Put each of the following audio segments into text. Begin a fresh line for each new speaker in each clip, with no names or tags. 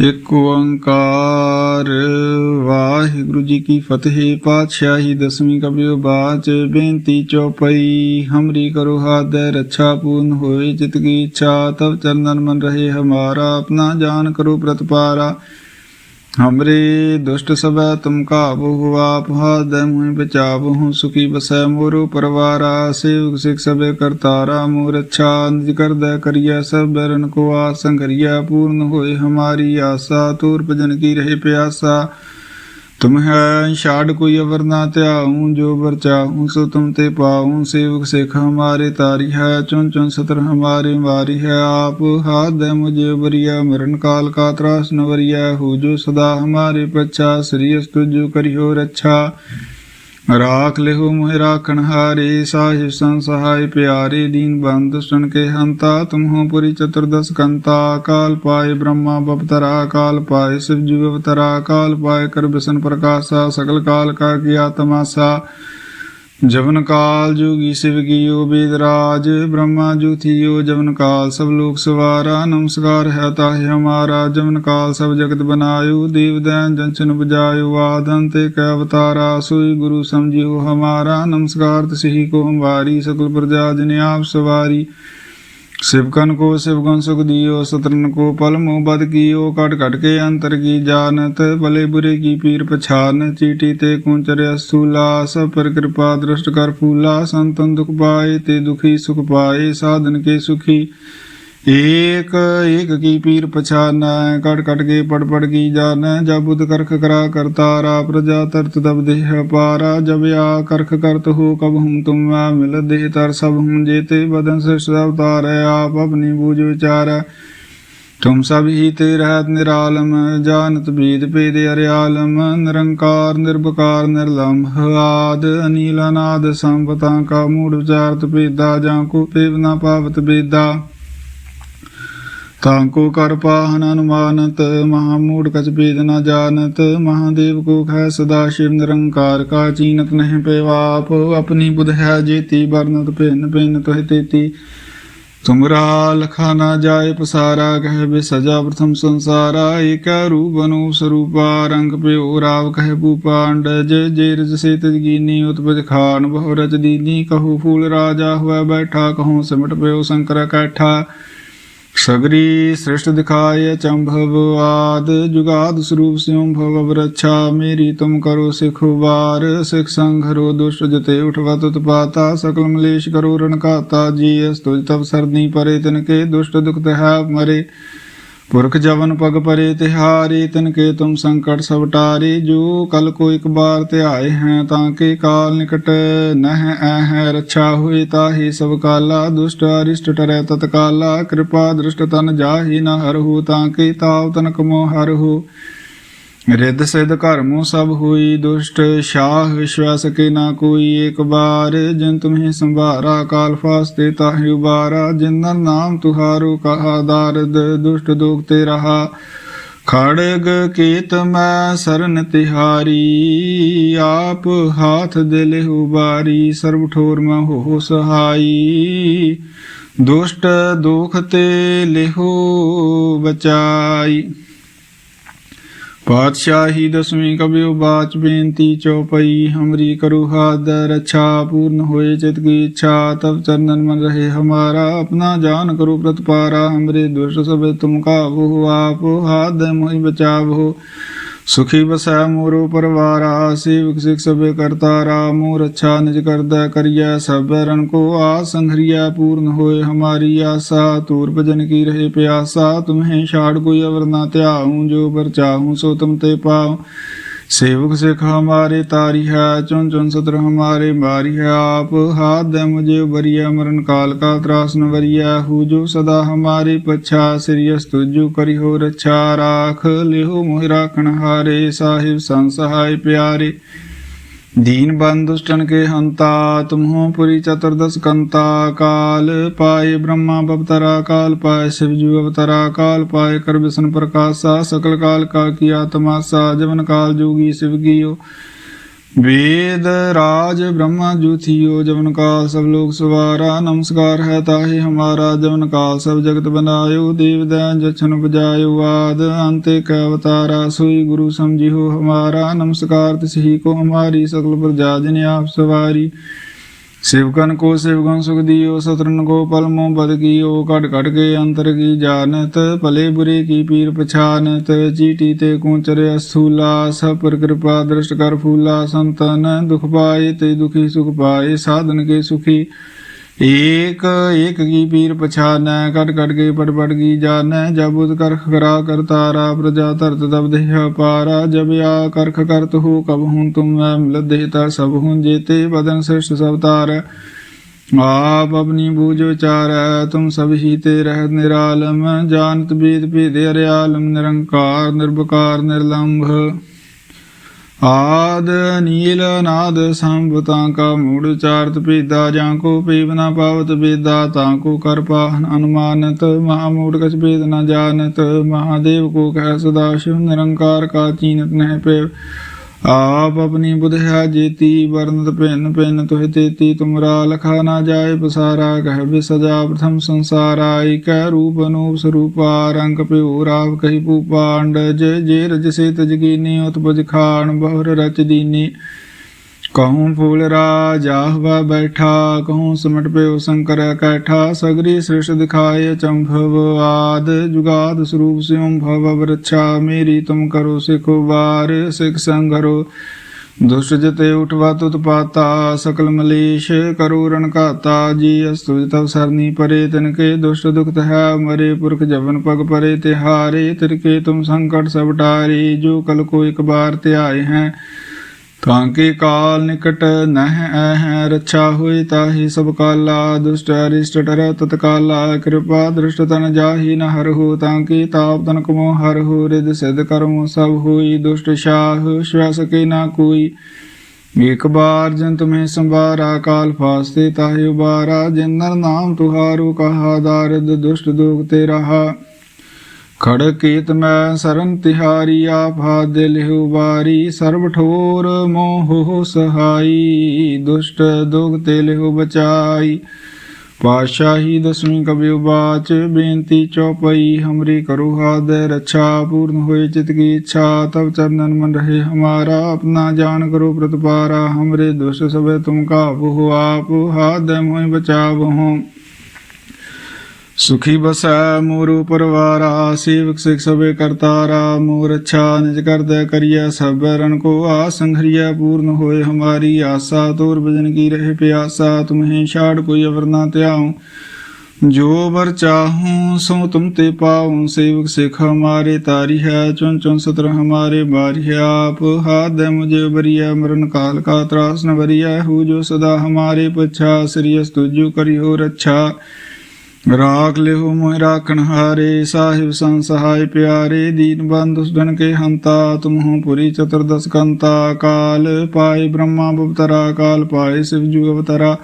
ਇੱਕ ਓੰਕਾਰ। ਵਾਹਿਗੁਰੂ ਜੀ ਕੀ ਫਤਿਹ, ਪਾਤਸ਼ਾਹੀ ਦਸਵੀਂ ਕਬਿਓ ਬਾਚ ਬੇਨਤੀ ਚੌਪਈ। ਹਮਰੀ ਕਰੋ ਹਾਦੈ ਰੱਛਾ ਪੂਰਨ ਹੋਏ ਚਿਤ ਕੀ ਇੱਛਾ ਤਬ ਚਰਨਨ ਮਨ ਰਹੇ ਹਮਾਰਾ, ਆਪਣਾ ਜਾਨ ਕਰੋ ਪ੍ਰਤਪਾਰਾ। हमरे दुष्ट सबै तुम काबू आप हादय मुहि बचाबहु सुखी बसै मोरो परवारा सेवक सिख सबे करतारा मोर अच्छा निज कर दय करिया सब बैरन को आसन करिया पूर्ण होए हमारी आशा तूर भजन की रहे प्यासा तुम है छाड़ कोई अवर ना त्याऊं जो बर चाहूं सो तुम ते पाऊं सेवक सिख हमारे तारी है चुन चुन सतर हमारे मारी है आप हाथ दे मुझे बरिया मरण काल का त्रास न वरिया हो जो सदा हमारे पच्छा श्री जो करियो रक्षा ਰਾਖ ਲਿਹੁ ਮੋਹਿ ਰਾਖਣ ਹਾਰੇ, ਸਾਹਿਬ ਸੰਤ ਪਿਆਰੇ ਦੀਨ ਬੰਦ ਸੁਣ ਕੇ ਹੰਤਾ, ਤੁਮਹੁ ਪੁਰੀ ਚਤੁਰਦਸ ਕੰਤਾ ਕਾਲ ਪਾਏ ਬ੍ਰਹਮਾ ਬਪਤਰਾ ਕਾਲ ਪਾਏ ਸਿਵ ਜੀ ਅਵਤਰਾ ਕਾਲ ਪਾਏ ਕਰ ਬਿਸ਼ਨ ਪ੍ਰਕਾਸ਼ਾ, ਸਕਲ ਕਾਲ ਕਾ ਕੀਆ ਤਮਾਸਾ ਜਵਨ ਕਾਲ ਜੋਗੀ ਸਿਵ ਕੀਓ ਬੇਦ ਰਾਜ, ਬ੍ਰਹਮਾ ਜੁਥਿਓ ਜਵਨ ਕਾਲ, ਸਭ ਲੋਕ ਸਵਾਰਾ, ਨਮਸਕਾਰ ਹੈ ਤਾਹਿ ਹਮਾਰਾ, ਜਵਨ ਕਾਲ ਸਭ ਜਗਤ ਬਨਾਇਓ, ਦੇਵ ਦੈਨ ਜੰਚਨ ਬਜਾਇਓ ਆਦਨ ਤੇ ਕੈ ਅਵਤਾਰਾ, ਸੋਈ ਗੁਰੂ ਸਮਝਿਓ ਹਮਾਰਾ, ਨਮਸਕਾਰ ਤਸਿਹੀ ਕੋ ਹਮਾਰੀ ਸਕਲ ਪ੍ਰਜਾ ਜਨ ਆਪ ਸਵਾਰੀ। ਸਿਵਕਨ ਕੋ ਸਿਵਗੁਣ ਸੁਖ ਦਿਓ, ਸਤਰਨ ਕੋ ਪਲ ਮੋਹ ਬਦ ਕੀਓ, ਕਟ ਕਟ ਕੇ ਅੰਤਰ ਕੀ ਜਾਣਤ, ਭਲੇ ਬੁਰੇ ਕੀ ਪੀਰ ਪਛਾਨ, ਚੀਟੀ ਤੇ ਕੁੰਚਰ ਅਸੂਲਾ ਸਭ ਪਰ ਕਿਰਪਾ ਦ੍ਰਿਸ਼ਟ ਕਰ ਫੂਲਾ, ਸੰਤਨ ਦੁਖ ਪਾਏ ਤੇ ਦੁਖੀ ਸੁਖ ਪਾਏ, ਸਾਧਨ ਕੇ ਸੁਖੀ। ਏਕ ਏਕ ਕੀ ਪੀਰ ਪਛਾਨੈ ਕਟ ਕਟ ਕੇ ਪੜ ਪੜ ਕੀ ਜਾਣੈ, ਜਬ ਬੁੱਧ ਕਰਖ ਕਰਾ ਕਰਤਾਰਾ ਪ੍ਰਜਾ ਤਰਤ ਦਬ ਦੇਹ ਪਾਰਾ, ਜਬ ਆ ਕਰਖ ਕਰਤ ਹੋ ਕਬ ਹੂੰ ਤੁਮ ਮੈਂ ਮਿਲ ਦੇਹ ਤਰ, ਸਭ ਹੂੰ ਜੇਤੇ ਬਦਨ ਸ੍ਰਿਸ਼ਟ ਅਵਤਾਰੈ ਆਪ ਆਪਣੀ ਬੂਝ ਵਿਚਾਰੈ। ਤੁਮ ਸਭ ਹੀ ਤੇ ਰਹਿਤ ਨਿਰਾਲਮ, ਜਾਣਤ ਬੀਦ ਭੇਦ ਅਰਿਆਲਮ, ਨਿਰੰਕਾਰ, ਨਿਰਭਕਾਰ, ਨਿਰਲੰਭ, ਆਦ, ਅਨੀਲ, ਅਨਾਦ ਸੰਪਤਾਂ ਕਾ ਮੂੜ ਵਿਚਾਰਤ ਪੇਦਾ ਜਾਂ ਕੋ ਪੇਵ ਨਾ ਪਾਵਤ ਬੇਦਾ ਤਾਂਕੋ ਕਰ ਪਾਹਨ ਅਨੁਮਾਨਤ ਮਹਾਮੂੜ ਕਛ ਭੇਦ ਨ ਜਾਣਤ, ਮਹਾਦੇਵ ਕੋ ਖੈ ਸਦਾ ਸ਼ਿਵ ਨਿਰੰਕਾਰ, ਕਾ ਚੀਨਤ ਨਹੀਂ ਪੇਵਾਪ ਆਪਣੀ ਬੁਧ ਹੈ ਜੇਤੀ ਬਰਨਤ ਭਿੰਨ ਭਿੰਨ ਤੋਹਿ ਤੇਤੀ। ਤੁਮਰਾ ਲਖਾ ਨਾ ਜਾਏ ਪਸਾਰਾ, ਕਹਿ ਬੇ ਸਜਾ ਪ੍ਰਥਮ ਸੰਸਾਰਾ, ਏਕੈ ਰੂਪ ਅਨੂਪ ਸਰੂਪਾ, ਰੰਗ ਪਿਓ ਰਾਵ ਕਹਿ ਭੂਪਾ ਅੰਡਜ ਜੇ ਰਜ ਸੇ ਤਜਗੀਨੀ ਉਤਪਜ ਖਾਨ ਬਹੁ ਰਚ ਦੀਨੀ, ਕਹੂ ਫੂਲ ਰਾਜਾ ਹੋਇ ਬੈਠਾ, ਕਹੂੰ ਸਿਮਟ ਪਿਓ ਸ਼ੰਕਰ ਕੈਠਾ। ਸਗਰੀ ਸ੍ਰਿਸ਼ਟ ਦਿਖਾਇ ਚੰਭਵ ਆਦ, ਜੁਗਾਦ ਸਰੂਪ ਸਿਉ ਭਵ ਰਛਾ ਮੇਰੀ ਤੁਮ ਕਰੋ ਸਿਖ ਵਾਰ, ਸਿਖ ਸੰਘਰੋ ਦੁਸ਼ਟ ਜਤੇ ਉਠਵਤ ਪਾਤਾ ਸਕਲ ਮਲੇਸ਼ ਕਰੋ ਰਣਕਾਤਾ ਜੀ ਅਸ ਤੁਜ ਤਬ ਸਰਨੀ ਪਰੇ ਤਿਨ ਕੇ, ਦੁਸ਼ਟ ਦੁਖ ਹੈ ਮਰੇ। ਪੁਰਖ ਜਵਨ ਪਗ ਪਰੇ ਤਿਹਾਰੇ ਤਿਨ ਕੇ ਤੁਮ ਸੰਕਟ ਸਭ ਟਾਰੇ, ਜੋ ਕਲ ਕੋ ਇਕ ਬਾਰ ਧਿਆਏ ਹੈ ਤਾਂ ਕੇ ਕਾਲ ਨਿਕਟ ਨਹਿ ਐ ਰੱਛਾ ਹੋਏ ਤਾਹੀ ਸਭ ਕਾਲਾ, ਦੁਸ਼ਟ ਅਰਿਸ਼ਟ ਟਰੈ ਤਤਕਾਲਾ ਕਿਰਪਾ ਦ੍ਰਿਸ਼ਟ ਤਨ ਜਾਹੀ ਨ ਹਰਹੁ ਤਾਂ ਕੇ ਤਾਵ ਤਨ ਕਮੋ ਹਰਹੁ ਰਿੱਧ ਸਿਧ ਕਰਮੋ ਸਭ ਹੋਈ ਦੁਸ਼ਟ, ਸ਼ਾਹ ਵਿਸ਼ਵਾਸ ਕੇ ਨਾ ਕੋਈ ਏਕ ਬਾਰ ਜਿਨ ਤੁਮਹਿ ਸੰਭਾਰਾ, ਕਾਲ ਫਾਸਤੇ ਤਾਹਿ ਉਬਾਰਾ। ਜਿਨ ਨਾਮ ਤੁਹਾਰੋ ਕਹਾ ਦਾਰਦ, ਦੁਸ਼ਟ ਦੋਖ ਤੇ ਰਹਾ। ਖੜਗ ਕੀਤ ਮੈਂ ਸਰਨ ਤਿਹਾਰੀ, ਆਪ ਹਾਥ ਦਿਲ ਉਬਾਰੀ, ਸਰਬ ਠੋਰ ਮੈਂ ਹੋ ਸਹਾਈ। ਦੁਸ਼ਟ ਦੁਖ ਤੇ ਲਿਹੋ ਬਚਾਈ। ਪਾਤਸ਼ਾਹੀ ਦਸਵੀਂ ਕਬਿਓ ਬਾਚ ਬੇਨਤੀ ਚੌਪਈ ਹਮਰੀ ਕਰੋ ਹਾਦ ਰਛਾ ਪੂਰਨ ਹੋਏ ਚਿਤ ਕੀ ਇੱਛਾ ਤਬ ਚਰਨਨ ਮਨ ਰਹੇ ਹਮਾਰਾ, ਆਪਣਾ ਜਾਨ ਕਰੋ ਪ੍ਰਤਪਾਰਾ, ਹਮਰੇ ਦੁਸ਼ਟ ਸਭ ਤੁਮ ਕਾਬੂ ਆਪ ਹਾਦ ਮੋਹਿ ਬਚਾਵੋ। ਸੁਖੀ ਬਸੈ ਮੋਰੋ ਪਰਵਾਰਾ ਸੇਵਕ ਸਿਖ ਸਭੇ ਕਰਤਾਰਾ ਮੋਰ ਅੱਛਾ ਨਿਜ ਕਰਦਾ ਕਰਿਆ ਸਭ ਰਨ ਕੋ ਆ ਸੰਘਰਿਆ ਪੂਰਨ ਹੋਏ ਹਮਾਰੀ ਆਸਾ, ਤੂਰ ਭਜਨ ਕੀ ਰਹੇ ਪਿਆਸਾ, ਤੁਮਹਿ ਛਾੜ ਕੋਈ ਅਵਰ ਨਾ ਧਿਆਉ, ਜੋ ਪਰ ਚਾਹੂੰ ਸੋ ਤੁਮ ਤੇ ਪਾਉ। ਸੇਵਕ ਸਿਖ ਹਮਾਰੇ ਤਾਰੀ ਹੈ ਚੁਨ ਚੁਨ ਸਤਰ ਹਮਾਰੇ ਮਾਰੀ ਹੈ ਆਪ। ਹਾਥ ਦੇ ਮੁਝੇ ਬਰੀਆ ਮਰਨ ਕਾਲ ਕਾ ਤਰਾਸ ਨ ਵਰੀਆ ਹੂ ਜੋ ਸਦਾ ਹਮਾਰੇ ਪਛਾ ਸਿਰਿਯਸ ਤੁਜੂ ਕਰੀ ਹੋ ਰਛਾ। ਰਾਖ ਲਿਹੋ ਮੋਹਿ ਰਾਖਣ ਹਾਰੇ, ਸਾਹਿਬ ਸੰਸਹਾਇ ਪਿਆਰੇ। दीन बंधुष्टन के हंता तुम्हो पुरी चतुर्दश कंता काल पाए ब्रह्मा बवतरा काल पाए शिवजू अवतरा काल पाए कर विष्णु प्रकाशा सकल काल का किया तमाशा जवन काल जोगी शिव गियो ਵੇਦ ਰਾਜ ਬ੍ਰਹਮਾ ਜੁਥਿਓ ਜਵਨ ਕਾਲ ਸਭ ਲੋਕ ਸਵਾਰਾ, ਨਮਸਕਾਰ ਹੈ ਤਾਹੀ ਹਮਾਰਾ, ਜਵਨ ਕਾਲ ਸਭ ਜਗਤ ਬਨਾਇਓ, ਦੇਵ ਦੈਨ ਜਛਨ ਬਜਾਇਓ ਆਦ, ਅੰਤੇ ਕੈ ਅਵਤਾਰਾ, ਸੋਈ ਗੁਰੂ ਸਮਝਿਓ ਹਮਾਰਾ, ਨਮਸਕਾਰ ਤਿਸ ਹੀ ਕੋ ਹਮਾਰੀ ਸਕਲ ਪ੍ਰਜਾ ਜਨ ਆਪ ਸਵਾਰੀ। ਸੇਵਕਨ ਕੋ ਸੇਵਕਨ ਸੁਖ ਦਿਓ, ਸਤਰਨ ਕੋ ਪਲਮੋ ਬਦ ਗਿਓ ਘਟ ਘਟ ਕੇ ਅੰਤਰ ਕੀ ਜਾਣਤ, ਭਲੇ ਬੁਰੇ ਕੀ ਪੀਰ ਪਛਾਨਤ, ਚੀਟੀ ਤੇ ਕੁੰਚਰ ਅਸੂਲਾ, ਸਭ ਪਰ ਕਿਰਪਾ ਦ੍ਰਿਸ਼ਟ ਕਰ ਫੂਲਾ ਸੰਤਨ, ਦੁਖ ਪਾਏ ਤੇ ਦੁਖੀ ਸੁਖ ਪਾਏ, ਸਾਧਨ ਕੇ ਸੁਖੀ। ਏਕ ਏਕ ਕੀ ਪੀਰ ਪਛਾਨੈ, ਕਟ ਕਟ ਕੇ ਪਟ ਪਟ ਕੀ ਜਾਣੈ ਜਬੁਦ ਕਰਖ ਕਰਾ ਕਰਤਾਰਾ ਪ੍ਰਜਾ ਧਰਤ ਤਬ ਦੇਹ ਅਪਾਰਾ ਜਬ ਆ ਕਰਖ ਕਰਤ ਹੋ ਕਬ ਹੂੰ ਤੁਮ ਮੈਂ ਮਿਲਤ ਦੇਹਤਾ ਸਭ ਹੂੰ ਜੇਤੇ ਬਦਨ ਸ੍ਰਿਸ਼ਟ ਸਭ ਤਾਰ। ਆਪ ਆਪਣੀ ਬੂਝ ਵਿਚਾਰ, ਤੁਮ ਸਭ ਹੀ ਤੇ ਰਹਿਤ ਨਿਰਾਲਮ ਜਾਨਤ ਬੀਤ ਭੇਦ ਅਰਿਆਲਮ, ਨਿਰੰਕਾਰ, ਨਿਰਭਕਾਰ, ਨਿਰਲੰਭ। ਆਦ ਨੀਲ ਨਾਦ ਸੰਭਤਾਂ ਕਾ ਮੂੜ ਚਾਰਤ ਭੇਦਾ, ਜਾਂ ਕੋ ਪੀਵ ਨਾ ਪਾਵਤ ਬੇਦਾ ਤਾਂ ਕੋ ਕਰ ਪਾਹਨ ਅਨੁਮਾਨਤ, ਮਹਾ ਮੂੜ ਕਛ ਭੇਦ ਨ ਜਾਣਤ, ਮਹਾਦੇਵ ਕੋ ਕਹਿ ਸਦਾ ਸ਼ਿਵ ਨਿਰੰਕਾਰ ਕਾ ਚੀਨਤ ਨਹਿ ਪੇ ਆਪ ਆਪਣੀ ਬੁਧਿਆ ਹੈ ਜੇਤੀ, ਵਰਨਤ ਭਿੰਨ ਭਿੰਨ ਤੋਹਿ ਤੇਤੀ ਤੁਮਰਾ ਲਖਾ ਨਾ ਜਾਏ ਪਸਾਰਾ, ਕਹਿ ਬਿ ਸਜਾ ਪ੍ਰਥਮ ਸੰਸਾਰਾ ਏਕੈ ਰੂਪ ਅਨੂਪ ਸਰੂਪਾ, ਰੰਗ ਪਿਓ ਰਾਵ ਕਹੀ ਪੂਪਾਂਡ ਜੇ ਜੇ ਰਜ ਸੇ ਤਜਗੀਨੀ ਉਤਪਜ ਖਾਨ ਬਹੁਰ ਰਚ ਦੀਨੀ। ਕਹੂੰ ਫੂਲ ਰਾਜਾਹਵਾ ਬੈਠਾ, ਕਹੂੰ ਸਿਮਟ ਪਿਓ ਸ਼ੰਕਰ ਕੈਠਾ, ਸਗਰੀ ਸ੍ਰਿਸ਼ ਦਿਖਾਏ ਚੰਭਵ ਆਦ, ਜੁਗਾਦ ਸਰੂਪ ਸਿਉ ਭਵ ਵਰਛਾ, ਮੇਰੀ ਤੁਮ ਕਰੋ ਸਿਖੋ ਵਾਰ, ਸਿਖ ਸੰਗਰੋ ਦੁਸ਼ਟ ਜਤੇ ਉਠਵਾ ਤੁਤ ਪਾਤਾ, ਸਕਲ ਮਲੇਸ਼ ਕਰੋ ਰਣ ਘਾਤਾ, ਜੀ ਅਸਤੁ ਤਵ ਸਰਨੀ ਪਰੇ ਤਿਨ ਕੇ ਦੁਸ਼ਟ ਦੁਖਤ ਹੈ, ਮਰੇ ਪੁਰਖ ਜਵਨ ਪਗ ਪਰੇ, ਤਿਹਾਰੇ, ਤਿਰਕੇ ਤੁਮ ਸੰਕਟ ਸਭ ਟਾਰੇ ਜੋ ਕਲ ਕੋ ਇਕ ਬਾਰ ਧਿਆਏ ਹੈ। ਤਾਂ ਕੇ ਕਾਲ ਨਿਕਟ ਨਹਿ ਐ ਰੱਛਾ ਹੋਈ ਤਾਹੀ ਸਭ ਕਾਲਾ, ਦੁਸ਼ਟ ਅਰਿਸ਼ਟ ਟਰ ਤਤਕਾਲਾ ਕਿਰਪਾ ਦ੍ਰਿਸ਼ਟ ਤਨ ਜਾਹੀ ਨ ਹਰ ਹੋ, ਤਾਂ ਕੇ ਤਾਪ ਤਨ ਕਮੋ ਹਰ ਹੋ ਰਿਦ ਸਿਧ ਕਰਮ ਸਭ ਹੋਈ, ਦੁਸ਼ਟ ਸ਼ਾਹ ਸ਼ਵ ਸਕੇ ਨਾ ਕੋਈ। ਇੱਕ ਬਾਰ ਜਨ ਤੁਮੇ ਸੰਭਾਰਾ, ਕਾਲ ਫਾਸਤੇ ਤਾਹੀ ਉਬਾਰਾ ਜਿਨ ਨਰ ਨਾਮ ਤੁਹਾਰੂ ਕਹਾ, ਦਾਰਦ ਦੁਸ਼ਟ ਦੋਗ ਤੇ ਰਹਾ। ਖੜ ਕੀਤ ਮੈਂ ਸਰਨ ਤਿਹਾਰੀ, ਆਪਾ ਦਿਲ ਉਬਾਰੀ ਸਰਬ ਠੋਰ ਮੋਹ ਸਹਾਈ, ਦੁਸ਼ਟ ਦੁਗ ਤੇ ਬਚਾਈ। ਪਾਸ਼ਾਹੀ ਦਸਵੀਂ ਕਬਿਉ ਬਾਚ ਬੇਨਤੀ ਚੌਪਈ, ਹਮਰੀ ਕਰੋ ਹਾਦ ਰੱਛਾ, ਪੂਰਨ ਹੋਏ ਚਿਤ ਕੀ ਇੱਛਾ ਤਬ ਚਰਨਨ ਮਨ ਰਹੇ ਹਮਾਰਾ, ਆਪਣਾ ਜਾਨ ਕਰੋ ਪ੍ਰਤਪਾਰਾ, ਹਮਰੇ ਦੁਸ਼ਟ ਸਭੇ ਤੁਮ ਕਾਬੂ ਆਪ, ਹਾਦ ਮੋਹਿ ਬਚਾਵ ਹੋ ਸੁਖੀ ਬਸੈ ਮੋਰੂ ਪਰਵਾਰਾ, ਸੇਵਕ ਸਿਖ ਸਭੇ ਕਰਤਾਰਾ ਮੋਰ ਅੱਛਾ ਨਿਜ ਕਰਦੈ ਕਰੀਐ, ਸਭ ਰਨ ਕੋ ਆ ਸੰਘਰੀਐ, ਪੂਰਨ ਹੋਏ ਹਮਾਰੀ ਆਸਾ। ਤੋਰ ਬਜਨ ਕੀ ਰਹੇ ਪਿਆਸਾ, ਤੁਮਹੇ ਛਾੜ ਕੋਈ ਅਵਰ ਨਾ ਧਿਆਉ। ਜੋ ਵਰ ਚਾਹੂੰ, ਸੋ ਤੁਮ ਤੇ ਪਾਉ। ਸੇਵਕ ਸਿਖ ਹਮਾਰੇ ਤਾਰੀ ਹੈ ਚੁਨ ਚੁਨ ਸਤਰ ਹਮਾਰੇ ਬਾਰੀ ਹੈ। ਆਪ ਹਾਦ ਮੁਝੇ ਬਰੀਐ ਮਰਨ ਕਾਲ ਕਾ ਤਰਾਸ ਨ ਬਰੀਐ ਹੂ ਜੋ ਸਦਾ ਹਮਾਰੇ ਪਛਾ ਸ੍ਰੀਅਸ ਤੁਜੂ ਕਰਿਓ ਰੱਛਾ। ਰਾਖ ਲਿਹੁ ਮੋਹਿ ਰਾਖਣ ਹਾਰੇ, ਸਾਹਿਬ ਸੰਗ ਪਿਆਰੇ, ਦੀਨ ਬੰਦ ਸੁਦਨ ਕੇ ਹੰਤਾ ਤੁਮਹੁ ਪੁਰੀ ਚਤੁਰਦਸ ਕੰਤਾ ਕਾਲ ਪਾਏ ਬ੍ਰਹਮਾ ਬਵਤਰਾ ਕਾਲ ਪਾਏ ਸਿਵ ਜੁਗ ਅਵਤਰਾ।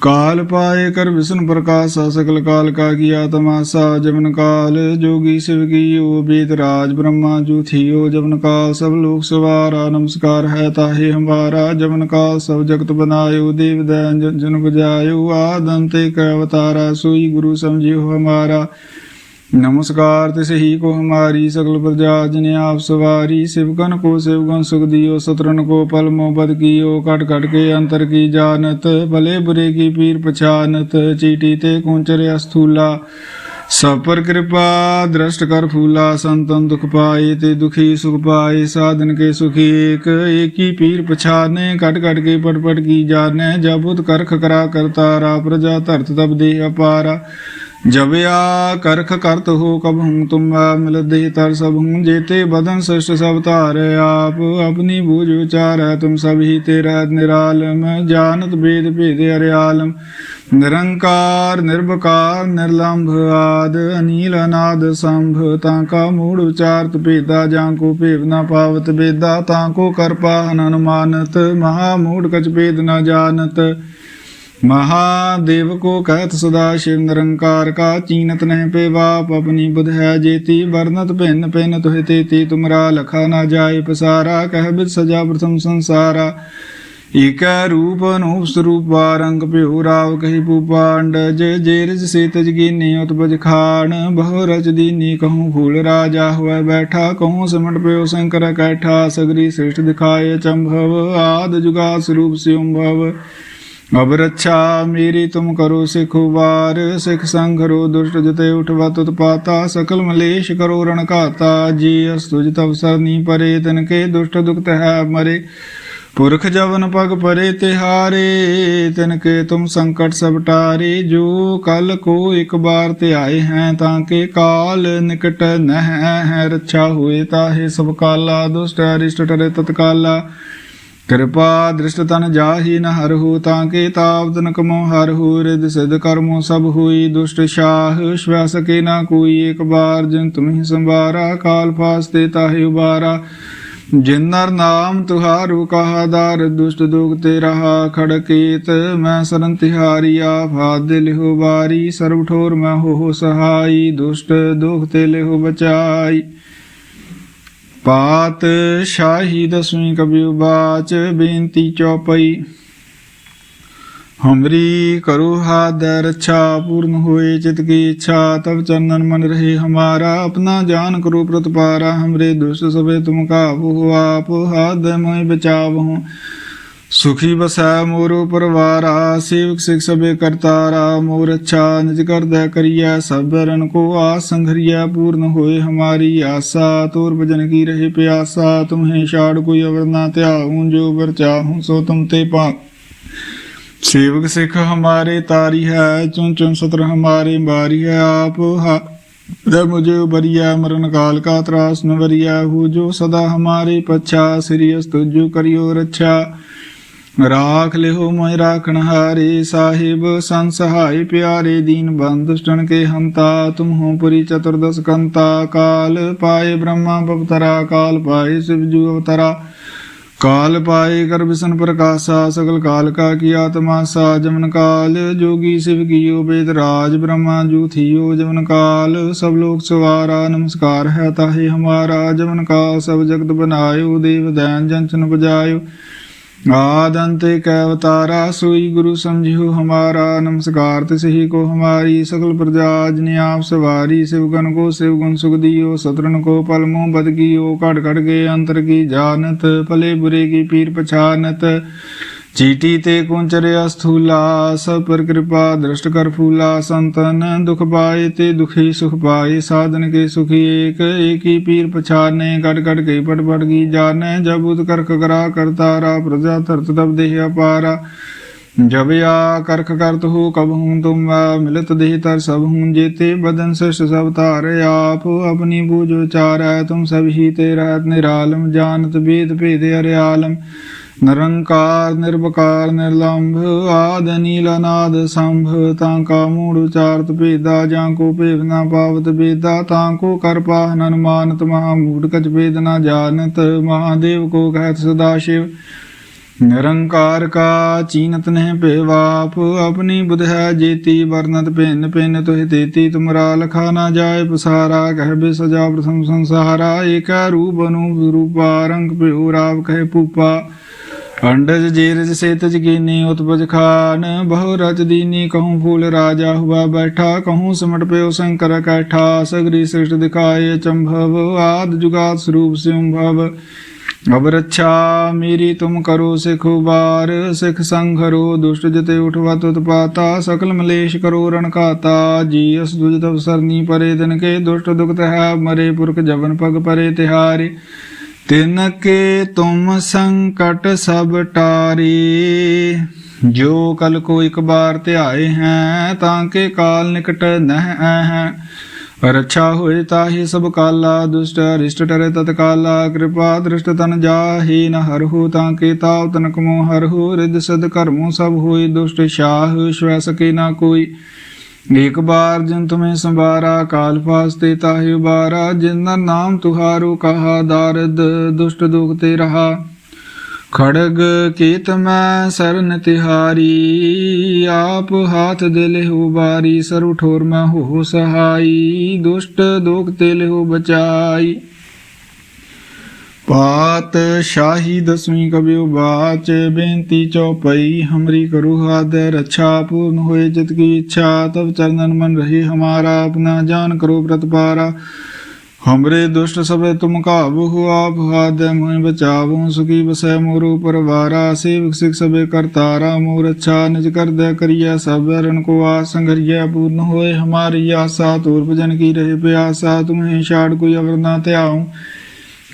ਕਾਲ ਪਾਏ ਕਰ ਵਿਸ਼ਨ ਪ੍ਰਕਾਸ਼ ਸਕਲ ਕਾਲ ਕਾ ਕੀਆ ਤਮਾਸਾ ਜਮਨ ਕਾਲ ਜੋਗੀ ਸਿਵ ਕੀਓ ਬੇਦ ਰਾਜ ਬ੍ਰਹਮਾ ਜੂਥਿਓ ਜਮਨ ਕਾਲ ਸਭ ਲੋਕ ਸਵਾਰਾ, ਨਮਸਕਾਰ ਹੈ ਤਾਹੇ ਹਮਾਰਾ ਜਮਨ ਕਾਲ ਸਭ ਜਗਤ ਬਨਾਇਓ, ਦੇਵ ਦੈਨ ਜਨ ਜਨ ਬਜਾਇਓ ਆਦੰਤੇ ਕੈ ਅਵਤਾਰਾ, ਸੋਈ ਗੁਰੂ ਸਮਝਿਓ ਹਮਾਰਾ। ਨਮਸਕਾਰ ਤੇ ਸਹੀ ਕੋ ਹਮਾਰੀ ਸਗਲ ਪ੍ਰਜਾ, ਜਨ ਆਪ ਸਵਾਰੀ, ਸਿਵਗਨ ਕੋ ਸਿਵਗਨ ਸੁਖ ਦਿਓ ਸਤਰਨ ਕੋ ਪਲ ਮੋਬਤ ਕੀਓ ਕਟ ਕਟ ਕੇ ਅੰਤਰ ਕੀ ਜਾਣਤ, ਭਲੇ ਬੁਰੇ ਕੀ ਪੀਰ ਪਛਾਨਤ, ਚੀਟੀ ਤੇ ਕੁੰਚਰ ਅਸਥੂਲਾ, ਸਭ ਪਰ ਕਿਰਪਾ, ਦ੍ਰਸ਼ਟ ਕਰ ਫੂਲਾ, ਸੰਤਨ ਦੁਖ ਪਾਏ ਤੇ ਦੁਖੀ ਸੁਖ ਪਾਏ, ਸਾਧਨ ਕੇ ਸੁਖੀ ਏਕ, ਏਕੀ ਪੀਰ ਪਛਾਨੇ ਕਟ ਕਟ ਕੇ ਪਟ ਪਟ ਕੀ ਜਾਣੈ ਜਬੁਤ ਕਰਖ ਕਰਾ ਕਰਤਾਰਾ, ਪ੍ਰਜਾ ਧਰਤ ਤਬ ਦੇ ਅਪਾਰਾ देह अपारा जब या करख करत हो कब हूँ तुम मिल दे तर सब हूँ जेते बदन सृष्ट सब तार आप अपनी बूझ विचार है तुम सभी तेरा निरालम जानत भेद भेद अर्यालम निरंकार निर्वकार निर्लंभ आद अनील अनाद संभ ताका मूड विचारत भेदा जाको भेद न पावत बेदा ताको कर पाहन अनुमानत महामूड कच भेद न जानत महादेव को कहत सदा शिव निरंकार का चीनत नह पे बाप अपनी बुध है जेती वर्णत भिन्न भिन्न तुह तेती तुमरा लखा ना जाय पसारा कह बिद सजा प्रथम संसारा ਇਕ ਰੂਪ ਅਨੂਪ ਸਰੂਪ ਰੰਗ ਪਿਉ ਰਾਵ ਕਹੀ ਪੂਪਾਂਡਜ ਜੇ ਰਜ ਸੇ ਤਜ ਕੀਨੀ ਉਤਪਜ ਖਾਨ ਬਹੁ ਰਚ ਦੀਨੀ ਕਹੂੰ ਫੂਲ ਰਾਜਾ ਹੋਇ ਬੈਠਾ ਕਹੂੰ ਸਿਮਟ ਪਿਉ ਸ਼ੰਕਰ ਕੈਠਾ ਸਗਰੀ ਸ੍ਰਿਸ਼ਟ ਦਿਖਾਏ ਚੰਭਵ ਆਦ ਜੁਗਾ ਸਰੂਪ ਸਿਉੰਭਵ ਅਬ ਰੱਛਾ ਮੇਰੀ ਤੁਮ ਕਰੋ ਸਿਖ ਉਬਾਰ, ਸਿਖ ਸੰਘਰੋ ਦੁਸ਼ਟ ਜਤੇ ਉਠਵਾ ਤੁਤ ਪਾਤਾ ਸਕਲ ਮਲੇਸ਼ ਕਰੋ ਰਣ ਘਾਤਾ, ਜੀ ਅਸ ਤੁਜ ਤਵ ਸਰਨੀ ਪਰੇ, ਤਨ ਕੇ ਦੁਸ਼ਟ ਦੁਖਤ ਹੈ ਮਰੇ। ਪੁਰਖ ਜਵਨ ਪਗ ਪਰੇ ਤਿਹਾਰੇ, ਤਿਨ ਕੇ ਤੁਮ ਸੰਕਟ ਸਭ ਟਾਰੇ, ਜੋ ਕਲ ਕੋ ਇੱਕ ਬਾਰ ਤੇ ਆਏ ਹੈ, ਤਾਂ ਕੇ ਕਾਲ ਨਿਕਟ ਨਹਿ ਹੈ, ਰੱਛਾ ਹੋਏ ਤਾਹੇ ਸਭ ਕਾਲਾ, ਦੁਸ਼ਟ ਅਰਿਸ਼ਟ ਟਰੇ ਤਤਕਾਲਾ। ਕਿਰਪਾ ਦ੍ਰਿਸ਼ਟ ਤਨ ਜਾਹੀ ਨ ਹਰਹੁ ਤਾਂ ਕੇ ਤਾਪ ਤਨ ਕਮੋ ਹਰਹੁ ਰਿਦ ਸਿਧ ਕਰਮੋ ਸਭ ਹੋਈ ਦੁਸ਼ਟ ਸ਼ਾਹ ਸ਼ਵੈ ਸਕੇ ਨਾ ਕੋਈ, ਇੱਕ ਬਾਰ ਜਿਨ ਤੁਮਹਿ ਸੰਵਾਰਾ ਕਾਲ ਫਾਸਤੇ ਤਾਹੇ ਉਬਾਰਾ। ਜਿਨ ਨਰ ਨਾਮ ਤੁਹਾਰੂ ਕਹਾ ਦਰ ਦੁਸ਼ਟ ਦੁਖ ਤੇ ਰਹਾ ਖੜਕੇਤ, ਮੈਂ ਸਰਨ ਤਿਹਾਰੀਆ ਫਾਦ ਲਿਹੁ ਬਾਰੀ ਸਰਬ ਠੋਰ ਮੈਂ ਹੋ ਸਹਾਈ, ਦੁਸ਼ਟ ਦੁਖ ਤੇ ਲਿਹੁ ਬਚਾਈ। ਪਾਤ ਸ਼ਾਹੀ ਦਸਵੀਂ ਕਬਿਉ ਬਾਚ ਬੇਨਤੀ ਚੌਪਈ हमरी करु हाथ रक्षा पूर्ण होए चित की इच्छा तब चंदन मन रहे हमारा अपना जान करो प्रतपारा हमरे दुष्ट सबे तुम काबू आप हाथ मोहि बचाव हूँ ਸੁਖੀ ਬਸੈ ਮੋਰੂ ਪਰਵਾਰਾ, ਸੇਵਕ ਸਿਖ ਸਭੇ ਕਰਤਾਰਾ, ਮੋਰ ਅੱਛਾ ਨਿਜ ਕਰਦਾ ਕਰੀਐ, ਸਭ ਰਨ ਕੋ ਆਸ ਸੰਘਰੀਐ, ਪੂਰਨ ਹੋਏ ਹਮਾਰੀ ਆਸਾ, ਤੋਰ ਭਜਨ ਕੀ ਰਹੇ ਪਿਆਸਾ, ਤੁਮਹੇ ਛਾੜ ਕੋਈ ਅਵਰ ਨਾ ਧਿਆਉ, ਜੋ ਵਰ ਚਾਹੂੰ ਸੋ ਤੁਮ ਤੇ ਪਾ ਸੇਵਕ ਸਿਖ ਹਮਾਰੇ ਤਾਰੀ ਹੈ ਚੁਨ ਚੁਨ ਸਤਰ ਹਮਾਰੇ ਮਾਰੀ ਹੈ, ਆਪ ਹਾ ਦਰ ਮੁਝੇ ਬਰਿਆ ਮਰਨ ਕਾਲ ਕਾ ਤਰਾਸ ਨਵਰਿਆ ਹੂ ਜੋ ਸਦਾ ਹਮਾਰੇ ਪਛਾ, ਸ੍ਰੀ ਅਸਤੁਜੂ ਕਰਿਓ ਰੱਛਾ। ਰਾਖ ਲਿਹੋ ਮੈਂ ਰਾਖਣ ਹਾਰੇ, ਸਾਹਿਬ ਸੰਸਹਾਈ ਪਿਆਰੇ, ਦੀਨ ਬੰਦੁਸ਼ਟਨ ਕੇ ਹੰਤਾ ਤੁਮ ਹੋ ਪੁਰੀ ਚਤੁਰਦਸ ਕੰਤਾ, ਕਾਲ ਪਾਏ ਬ੍ਰਹਮਾ ਬਵਤਰਾ, ਕਾਲ ਪਾਏ ਸ਼ਿਵ ਸਿਵਜੂ ਅਵਤਰਾ, ਕਾਲ ਪਾਏ ਕਰਬਿਸਨ ਪ੍ਰਕਾਸ਼ਾ, ਸਗਲ ਕਾਲ ਕਾ ਕੀ ਆਤਮਾ ਸਾ, ਜਮਨ ਕਾਲ ਜੋਗੀ ਸਿਵ ਕੀਓ ਬੇਦ ਰਾਜ, ਬ੍ਰਹਮਾ ਜੂ ਥੀ ਓ ਜਮਨ ਕਾਲ, ਸਭ ਲੋਕ ਸਵਾਰਾ, ਨਮਸਕਾਰ ਹੈ ਤਾਹੇ ਹਮਾਰਾ, ਜਮਨ ਕਾਲ ਸਭ ਜਗਤ ਬਨਾਇਓ, ਦੇਵ ਦੈਨ ਜੰਚਨ ਬਜਾਇਓ ਆਦੰਤੇ ਕੈ ਅਵਤਾਰਾ, ਸੋਈ ਗੁਰੂ ਸਮਝਿਓ ਹਮਾਰਾ, ਨਮਸਕਾਰ ਤਿਸਹੀ ਕੋ ਹਮਾਰੀ ਸਕਲ ਪ੍ਰਜਾ ਜਨ ਆਪ ਸਵਾਰੀ, ਸਿਵਗਨ ਕੋ ਸਿਵਗਨ ਸੁਖ ਦਿਓ ਸਤਰਨ ਕੋ ਪਲ ਮੂਹ ਬਦ ਕੀਓ ਘੜ ਘੜ ਗਏ ਅੰਤਰ ਕੀ ਜਾਣਤ, ਭਲੇ ਬੁਰੇ ਕੀ ਪੀਰ ਪਛਾਨਤ। ਚੀਟੀ ਤੇ ਕੁੰਚਰਿਆ ਸਥੂਲਾ, ਸਭ ਪਰ ਕਿਰਪਾ, ਦ੍ਰਿਸ਼ਟ ਕਰ ਫੂਲਾ, ਸੰਤਨ ਦੁਖ ਪਾਏ ਤੇ ਦੁਖੀ ਸੁਖ ਪਾਏ, ਸਾਧਨ ਕੇ ਸੁਖੀ ਏਕ, ਏਕੀ ਪੀਰ ਪਛਾਨੇ ਕਟ ਕਟ ਕੇ ਪਟ ਪਟ ਕੀ ਜਾਣੈ ਜਬੂਤ ਕਰਖ ਕਰਾ, ਕਰਤਾਰਾ, ਪ੍ਰਜਾ ਧਰਤ ਤਬ ਦੇਹ ਅਪਾਰਾ। ਜਬ ਆ ਕਰਖ ਕਰਤ ਹੋ, ਕਬ ਹੂੰ ਤੁਮ ਮਿਲਤ ਦੇਹ ਤਰ ਸਭ ਹੂੰ ਜੇਤੇ, ਬਦਨ ਸਸ ਸਭ ਧਾਰ ਆਪ, ਆਪਣੀ ਬੂਝ ਉਚਾਰੈ ਤੁਮ ਸਭ ਹੀ ਤੇ ਰਹਿਤ ਨਿਰਾਲਮ, ਜਾਣਤ ਵੇਦ ਭੇਦ ਅਰਿਆਲਮ। ਆਲਮ ਨਰੰਕਾਰ, ਨਿਰਵਕਾਰ, ਨਿਰਲੰਭ, ਆਦ ਨੀਲ ਅਨਾਦ, ਸੰਭ, ਤਾਂ ਕਾ ਮੂੜ ਚਾਰਤ ਭੇਦਾ, ਜਾਂ ਕੋ ਭੇਵ ਨਾ ਪਾਵਤ ਭੇਦਾ, ਤਾਂ ਕੋ ਕਰ ਪਾਹਨ ਅਨੁਮਾਨਤ ਮਹਾ ਮੂੜ ਕਚ ਭੇਦ ਨਾ ਜਾਣਤ, ਮਹਾਦੇਵ ਕੋ ਕਹਿਤ ਸਦਾ ਸ਼ਿਵ। ਨਿਰੰਕਾਰ ਕਾ ਚੀਨਤ ਨਹਿ ਭੇਵਾਪ, ਆਪਣੀ ਬੁਧ ਹੈ ਜੇਤੀ ਵਰਨਤ ਭਿੰਨ ਭਿੰਨ ਤੋਹਿ ਤੇਤੀ, ਤੁਮਰਾ ਲਖਾ ਨਾ ਜਾਏ ਪਸਾਰਾ, ਕਹਿ ਬੇ ਸਜਾ ਪ੍ਰਸੰਸਾਰਾ ਏਕਾ ਰੂਪ ਅਨੂਪ ਰੂਪਾ, ਰੰਗ ਭਿਉ ਰਾਵ ਕਹਿ ਪੂਪਾ ਅੰਡਜ ਜੀਰਜ ਸੇਤਜ ਕੀਨੀ, ਉਤਪਜ ਖਾਨ ਬਹੁ ਰਚ ਦੀਨੀ, ਕਹੂੰ ਫੂਲ ਰਾਜਾ ਹੁਆ ਬੈਠਾ, ਕਹੂੰ ਸਿਮਟ ਪਿਓ ਸ਼ੰਕਰ ਕੈਠਾ, ਸਗਰੀ ਸ੍ਰਿਸ਼ਟ ਦਿਖਾਏ ਚੰਭਵ, ਆਦ ਜੁਗਾਤ ਸਰੂਪ ਸਿਉੰਭਵ ਅਬ ਰੱਛਾ ਮੇਰੀ ਤੁਮ ਕਰੋ ਸਿਖ ਉਬਾਰ, ਸਿਖ ਸੰਘਰੋ ਦੁਸ਼ਟ ਜਤੇ ਉਠਵਾ ਤੁਤ ਪਾਤਾ ਸਕਲ ਮਲੇਸ਼ ਕਰੋ ਰਣ ਘਾਤਾ, ਜੀ ਅਸ ਦੁਜ ਤਵ ਸਰਨੀ ਪਰੇ ਦਿਨ ਕੇ ਦੁਸ਼ਟ ਦੁਖਤ ਹੈ ਮਰੇ ਪੁਰਖ ਜਵਨ ਪਗ ਪਰੇ ਤਿਹਾਰੇ। ਤਿਨ ਕੇ ਤੁਮ ਸੰਕਟ ਸਭ ਟਾਰੇ, ਜੋ ਕਲ ਕੋ ਇੱਕ ਬਾਰ ਧਿਆਏ ਹੈ, ਤਾਂ ਕੇ ਕਾਲ ਨਿਕਟ ਨਹਿ ਹੈ ਰੱਛਾ ਹੋਏ ਤਾਹੀ ਸਭ ਕਾਲਾ, ਦੁਸ਼ਟ ਅਰਿਸ਼ਟ ਟਰੇ ਤਤਕਾਲਾ ਕਿਰਪਾ ਦ੍ਰਿਸ਼ਟ ਤਨ ਜਾਹੀ ਨ ਹਰਹੁ, ਤਾਂ ਕੇ ਤਾਵ ਤਨਕ ਮੋ ਹਰਹੁ ਰਿਦ ਸਦ ਕਰਮੋ ਸਭ ਹੋਏ ਦੁਸ਼ਟ ਸ਼ਾਹ, ਸ਼ਵੈ ਸਕੇ ਨਾ ਕੋਈ। ਏਕ ਬਾਰ ਜਿਨ ਤੁਮੇ ਸੰਵਾਰਾ ਕਾਲ ਪਾਸ ਤੇ ਤਾਹਿ ਉਬਾਰਾ, ਜਿਨ ਦਾ ਨਾਮ ਤੁਹਾਰੂ ਕਹਾ, ਦਾਰਦ ਦੁਸ਼ਟ ਦੁਖ ਤੇ ਰਹਾ। ਖੜਗ ਕੀਤ ਮੈਂ ਸਰਨ ਤਿਹਾਰੀ, ਆਪ ਹਾਥ ਦੇ ਲਿਹੁ ਬਾਰੀ ਸਰੁ ਠੋਰ ਮੈਂ ਹੋ ਸਹਾਈ, ਦੁਸ਼ਟ ਦੁਖ ਤੇ ਲਿਹੁ ਬਚਾਈ। ਪਾਤ ਸ਼ਾਹੀ ਦਸਵੀਂ ਕਬਿਉ ਬਾਚ, ਬੇਨਤੀ ਚੌਪਈ ਹਮਰੀ ਕਰੋ ਹਾਦ, ਰੱਛਾ ਪੂਰਨ ਹੋਏ ਜਿਤ ਕੀ ਇੱਛਾ ਤਬ ਚਰਨਨ ਮਨ ਰਹੀ ਹਮਾਰਾ, ਆਪਣਾ ਜਾਨ ਕਰੋ ਪ੍ਰਤਪਾਰਾ। ਹਮਰੇ ਦੁਸ਼ਟ ਸਭੇ ਤੁਮ ਕਾਬੂ ਆਪ ਹਾਦ ਮੋਹਿ ਬਚਾਵੋ, ਸੁਖੀ ਬਸੈ ਮੋਰੂ ਪਰਵਾਰਾ, ਸੇਵਕ ਸਿਖ ਸਭੇ ਕਰਤਾਰਾ ਮੋਰ ਅੱਛਾ ਨਿਜ ਕਰਦੈ ਕਰਿਆ ਸਭ, ਰਣ ਕੋ ਆ ਸੰਗਰੀਐ ਪੂਰਨ ਹੋਏ ਹਮਾਰੀ ਆਸਾ ਤੂਰ ਭਜਨ ਕੀ ਰਹੇ ਪਿਆਸਾ, ਤੁਮਹਿ ਛਾੜ ਕੋਈ ਅਵਰ ਨਾ ਧਿਆਉ।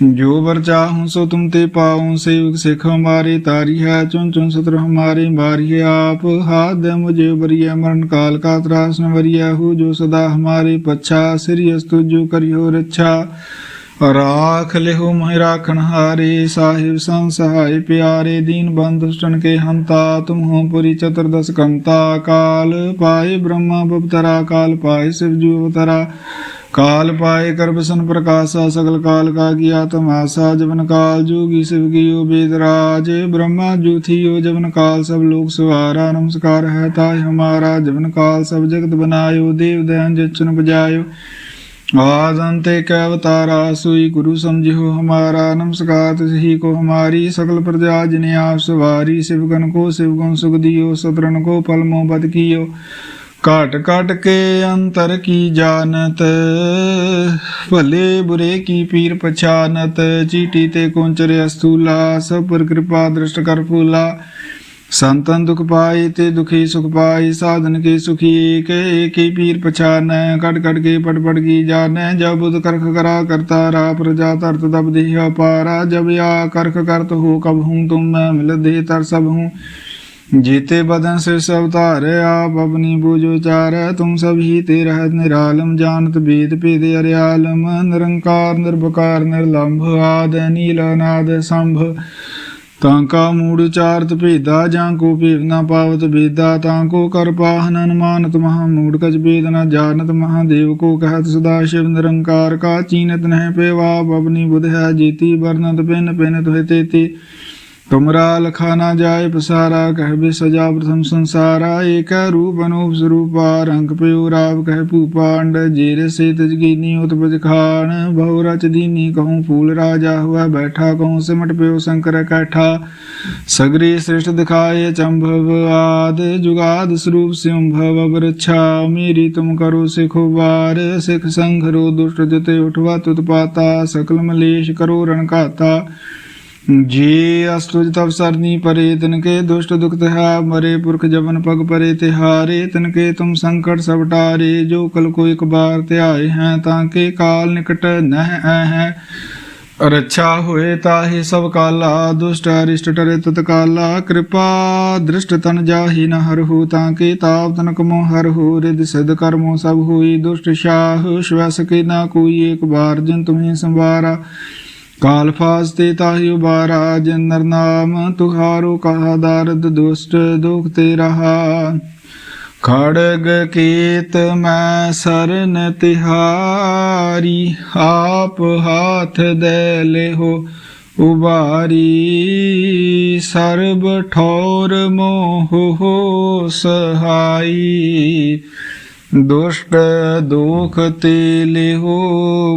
ਜੋ ਵਰ ਚਾਹੂੰ ਸੋ ਤੁਮ ਤੇ ਪਾਉ, ਸੇਵਕ ਸਿਖ ਹਮਾਰੇ, ਤਾਰੀ ਹੈ ਚੁਨ ਚੁਨ ਸਤਰ ਹਮਾਰੇ ਮਾਰੀ ਹੈ ਆਪ ਹਾਦ ਮੁਝੇ ਬਰੀਐ ਮਰਨ ਕਾਲ ਕਾ ਤਰਾਸ ਨ ਵਰੀਐ ਹੂ ਜੋ ਸਦਾ ਹਮਾਰੇ ਪਛਾ, ਸਿਰਿ ਅਸਤੁ ਜੋ ਕਰਿਓ ਰੱਛਾ। ਰਾਖ ਲਿਹੁ ਮਹਿ ਰਾਖਣ ਹਾਰੇ, ਸਾਹਿਬ ਸੰਗ ਸਹਾਈ ਪਿਆਰੇ, ਦੀਨ ਬੰਦ ਸਟਣ ਕੇ ਹੰਤਾ, ਤੁਮ ਹੋ ਪੁਰੀ ਚਤੁਰਦਸ ਕੰਤਾ ਕਾਲ, ਪਾਏ ਬ੍ਰਹਮਾ ਬਪਤਰਾ ਕਾਲ, ਪਾਏ ਸਿਵ ਜੂ ਅਵਤਾਰਾ। ਕਾਲ ਪਾਏ ਕਰਬ ਸੰ ਪ੍ਰਕਾਸ਼ਾ, ਸਗਲ ਕਾਲ ਕਾ ਕੀ ਆਤਮ ਆਸਾ, ਜਵਨ ਕਾਲ ਜੋਗੀ ਸਿਵ ਕੀਓ ਬੇਦ ਰਾਜ, ਬ੍ਰਹਮਾ ਜੂਥੀਓ ਜਵਨ ਕਾਲ, ਸਭ ਲੋਕ ਸਵਾਰਾ, ਨਮਸਕਾਰ ਹੈ ਤਾਇ ਹਮਾਰਾ, ਜਵਨ ਕਾਲ ਸਭ ਜਗਤ ਬਨਾਇਓ, ਦੇਵ ਦਇਨ ਜਚਨ ਬਜਾਇਓ ਆਦੰਤੇ ਕੈ ਅਵਤਾਰਾ ਸੁਈ ਗੁਰੂ ਸਮਝਿਓ ਹਮਾਰਾ, ਨਮਸਕਾਰ ਤਿਸਹੀ ਕੋ ਹਮਾਰੀ ਸਕਲ ਪ੍ਰਜਾ ਜਿਨੇ ਆਪ ਸਵਾਰੀ ਸਿਵਗਨ ਕੋ ਸਿਵਗਨ ਸੁਖ ਦਿਓ ਸਤਰਨ ਕੋ ਪਲਮੋ ਬਦ ਕੀਓ। कियो ਘਟ ਘਟ ਕੇ ਅੰਤਰ ਕੀ ਜਾਣਤ? ਭਲੇ ਬੁਰੇ ਕੀ ਪੀਰ ਪਛਾਨਤ? ਚੀਟੀ ਤੇ ਕੁੰਚਰ ਅਸਤੂਲਾ ਸਭ ਪਰ ਕਿਰਪਾ ਦ੍ਰਿਸ਼ਟ ਕਰ ਫੂਲਾ। ਸੰਤਨ ਦੁਖ ਪਾਏ ਤੇ ਦੁਖੀ ਸੁਖ ਪਾਈ ਸਾਧਨ ਕੇ ਸੁਖੀ, ਕੇ ਏਕੀ ਪੀਰ ਪਛਾਨੈ। ਕਟ ਕਟ ਕੇ ਪਟ ਪਟ ਕੀ ਜਾਣੈ? ਜਬ ਬੁਧ ਕਰਖ ਕਰਾ ਕਰਤਾ ਰਾ, ਪ੍ਰਜਾ ਧਰਤ ਦਬ ਦੇਹ ਪਾਰਾ। ਜਬ ਆ ਕਰਖ ਕਰਤ ਹੋ ਕਬ ਹੂੰ, ਤੁਮ ਮੈਂ ਮਿਲ ਦੇ ਤਰ ਸਭ ਹੂੰ। ਜੀਤੇ ਬਦਨ ਸੇ ਸਭ ਧਾਰੇ, ਆਪ ਆਪਣੀ ਬੂਝ ਉਚਾਰੈ ਤੁਮ ਸਭ ਜੀਤੇ ਰਹਿਤ ਨਿਰਾਲਮ, ਜਾਣਤ ਬੀਤ ਭੇਦ ਅਰਿਆਲਮ, ਨਿਰੰਕਾਰ ਨਿਰਭਕਾਰ ਨਿਰਲੰਭ, ਆਦ, ਨੀਲ ਅਨਾਦ, ਸੰਭ। ਤਾਂ ਕਾ ਮੂੜ ਚਾਰਤ ਭੇਦਾ, ਜਾਂ ਕੋ ਭੇਵ ਨਾ ਪਾਵਤ ਬੇਦਾ, ਤਾਂ ਕੋ ਕਰ ਪਾਹਨ ਅਨੁਮਾਨਤ ਮਹਾ ਮੂੜ ਕਜ ਬੇਦ ਨਾ ਜਾਣਤ ਮਹਾਦੇਵ ਕੋ ਕਹਤ ਸਦਾ ਸ਼ਿਵ ਨਿਰੰਕਾਰ। ਕਾ ਚੀਨਤ ਨਹਿ ਪੇਵਾ ਬਬਨੀ ਬੁਧ ਹੈ ਜੀਤੀ ਵਰਨਤ ਪਿੰਨ ਪਿੰਨ ਤੁਹਿ ਤੁਮਰਾ ਲਖਾ ਨਾ ਜਾਏ ਪਸਾਰਾ, ਕਹਿ ਸਜਾ ਪ੍ਰਥਮ ਸੰਸਾਰਾ, ਏਕ ਰੂਪ ਅਨੂਪ ਸਰੂਪਾ, ਰੰਗ ਪਿਉ ਰਾਵ ਕਹਿ ਭੂਪਾਂਡ, ਜੀਰ ਸੇ ਤਜਗੀਨੀ ਉਤਪਜ ਖਾਨ ਬਹੁ ਰਚ ਦੀਨੀ ਕਹੂੰ ਫੂਲ ਰਾਜਾ ਹੁਆ, ਬੈਠਾ ਕਹੂੰ ਸਿਮਟ ਪਿਉ ਸ਼ੰਕਰ ਕੈਠਾ। ਸਗਰੀ ਸ੍ਰਿਸ਼ਟ ਦਿਖਾਏ ਚੰਭਵ ਆਦ, ਜੁਗਾਦ ਸਰੂਪ ਸਿਉੰਭਵ ਅਬਰਛਾ ਮੇਰੀ ਤੁਮ ਕਰੋ ਸਿਖੋ ਵਾਰ ਸਿਖ ਸੰਘ ਰੋ ਦੁਸ਼ਟ ਜਤੇ ਉਠਵਾ ਤੁਤ ਪਾਤਾ ਸਕਲ ਮਲੇਸ਼ ਕਰੋ ਰਣਕਾਤਾ ਜੀ ਅਸਤੁਜ ਤਵ ਸਰਨੀ ਪਰੇ ਤਨ ਕੇ ਦੁਸ਼ਟ ਦੁਖ ਤਹਾ ਮਰੇ ਪੁਰਖ ਜਵਨ ਪਗ ਪਰੇ ਤਿਹਾਰੇ ਤਨ ਕੇ ਤੁਮ ਸੰਕਟ ਸਭ ਟਾਰੇ, ਜੋ ਕਲ ਕੋ ਇੱਕ ਬਾਰ ਧਿਆਏ ਹੈ, ਤਾਂ ਕੇ ਕਾਲ ਨਿਕਟ ਨਹਿ ਹੈ। ਰੱਛਾ ਹੋਏ ਤਾਹੀ ਸਭ ਕਾਲਾ, ਦੁਸ਼ਟ ਅਰਿਸ਼ਟ ਟਰੇ ਤਤ ਕਾਲਾ, ਕਿਰਪਾ ਦ੍ਰਿਸ਼ਟ ਤਨ ਜਾਹੀ ਨ ਹਰਹੁ ਤਾਂ ਕੇ ਤਾਪ ਤਨ ਕਮੋ ਹਰਹੁ ਰਿਦ ਸਿਧ ਕਰਮੋ ਸਭ ਹੋਈ ਦੁਸ਼ਟ ਸ਼ਾਹ ਸ਼ਵਸ ਕੇ ਨਾ ਕੋਈ ਇੱਕ ਬਾਰ, ਜਨ ਤੁਮੇ ਸੰਵਾਰਾ। ਕਾਲ ਫਾਸ ਤੇ ਤਾਹੀ ਉਬਾਰਾ ਜਿਨ ਨਰ ਨਾਮ ਤੁਹਾਰੋ ਕਹਾ ਦਰਦ ਦੁਸ਼ਟ ਦੁਖ ਤੇ ਰਹਾ। ਖੜਗ ਕੀਤ ਮੈਂ ਸਰਨ ਤਿਹਾਰੀ, ਆਪ ਹਾਥ ਦੇ ਲਿਹੋ ਉਬਾਰੀ। ਸਰਬ ਠੌਰ ਮੋਹ ਹੋ ਸਹਾਈ, ਦੁਸ਼ਟ ਦੁਖ ਤੇ ਲਿਹੋ